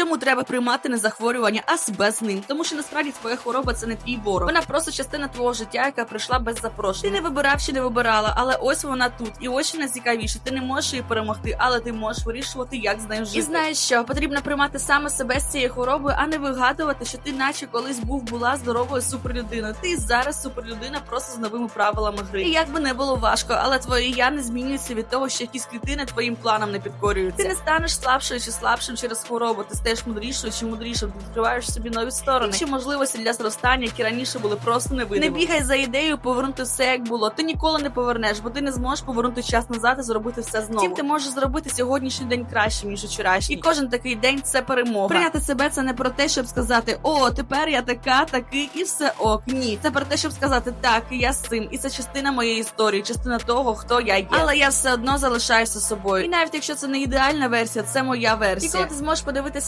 Чому треба приймати не захворювання, а себе з ним? Тому що насправді твоя хвороба це не твій ворог. Вона просто частина твого життя, яка прийшла без запрошення. Ти не вибирав чи не вибирала, але ось вона тут. І ось найцікавіше. Ти не можеш її перемогти, але ти можеш вирішувати, як з нею жити. І знаєш що? Потрібно приймати саме себе з цією хворобою, а не вигадувати, що ти, наче колись був була здоровою суперлюдиною. Ти зараз суперлюдина просто з новими правилами гри. І як би не було важко, але твоє я не змінюється від того, що якісь клітини твоїм планам не підкорюються. Ти не станеш слабшою чи слабшим через хворобу. Ти стаєш мудрішою чи мудрішим. Відкриваєш собі нові сторони. Інші можливості для зростання, які раніше були просто невидимі. Не бігай за ідеєю повернути все як було. Ти ніколи не повернеш, бо ти не зможеш повернути час назад і зробити все знову. Втім, ти можеш зробити сьогоднішній день кращим ніж вчорашній. І кожен такий день це перемога. Прийняти себе це не про те, щоб сказати О, тепер я така, такий, і все ок. Ні, це про те, щоб сказати так, я з цим, і це частина моєї історії, частина того, хто я є. Але я все одно залишаюся собою. І навіть якщо це не ідеальна версія, це моя версія. І коли ти зможеш подивитися